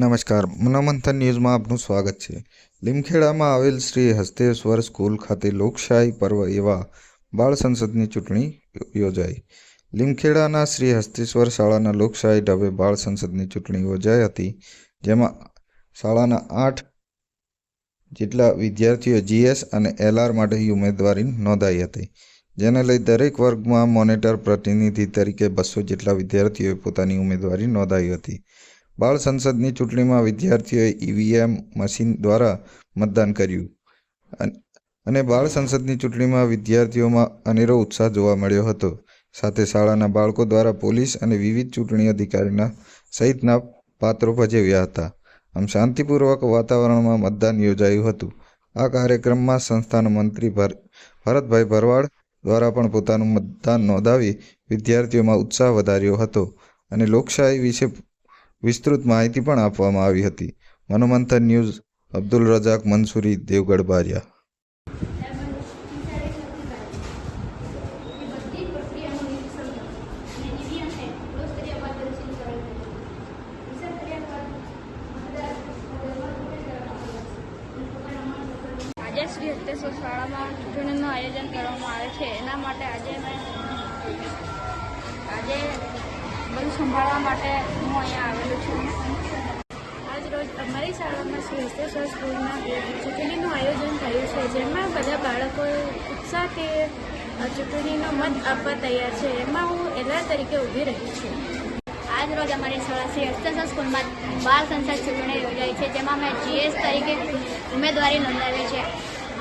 નમસ્કાર. મનોમંથન ન્યૂઝમાં આપનું સ્વાગત છે. લીમખેડામાં આવેલ શ્રી હસ્તેશ્વર સ્કૂલ ખાતે લોકશાહી પર્વ એવા બાળ સંસદની ચૂંટણી યોજાઈ. લીમખેડાના શ્રી હસ્તેશ્વર શાળાના લોકશાહી ઢબે બાળ સંસદની ચૂંટણી યોજાઈ હતી, જેમાં શાળાના આઠ જેટલા વિદ્યાર્થીઓ જીએસ અને એલઆર માટે ઉમેદવારી નોંધાઈ હતી, જેને લઈ દરેક વર્ગમાં મોનિટર પ્રતિનિધિ તરીકે બસો જેટલા વિદ્યાર્થીઓએ પોતાની ઉમેદવારી નોંધાવી હતી. બાળ સંસદની ચૂંટણીમાં વિદ્યાર્થીઓએ ઈવીએમ મશીન દ્વારા મતદાન કર્યું. અને બાળ સંસદની ચૂંટણીમાં વિદ્યાર્થીઓમાં અનેરો ઉત્સાહ જોવા મળ્યો હતો. સાથે શાળાના બાળકો દ્વારા પોલીસ અને વિવિધ ચૂંટણી અધિકારીના સહિતના પાત્રો ભજવ્યા હતા. આમ શાંતિપૂર્વક વાતાવરણમાં મતદાન યોજાયું હતું. આ કાર્યક્રમમાં સંસ્થાના મંત્રી ભર, ભરતભાઈ ભરવાડ દ્વારા પણ પોતાનું મતદાન નોંધાવી વિદ્યાર્થીઓમાં ઉત્સાહ વધાર્યો હતો અને લોકશાહી વિશે વિસ્તૃત માહિતી પણ આપવામાં આવી હતી. મનોમંથન ન્યૂઝ, અબ્દુલ રજાક મંસૂરી દેવગઢ, બારિયા. શ્રી હત્તેશ્વર શાળામાં ચૂંટણીનું આયોજન કરવામાં આવે છે. એના માટે આજે મેં બધું સંભાળવા માટે હું અહીંયા આવેલું છું. આજ રોજ અમારી શાળામાં શ્રી હસ્તેશ્વર સ્કૂલમાં ચૂંટણીનું આયોજન થયું છે, જેમાં બધા બાળકો ઉત્સાહથી ચૂંટણીનો મત આપવા તૈયાર છે. એમાં હું એલઆર તરીકે ઊભી રહી છું. આજ રોજ અમારી શાળા શ્રી હસ્તેશ્વર સ્કૂલમાં બાળ સંસદ ચૂંટણી યોજાઈ છે, જેમાં મેં જીએસ તરીકે ઉમેદવારી નોંધાવી છે.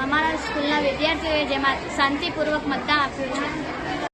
અમારા સ્કૂલના વિદ્યાર્થીઓએ જેમાં શાંતિપૂર્વક મતદાન આપ્યું છે.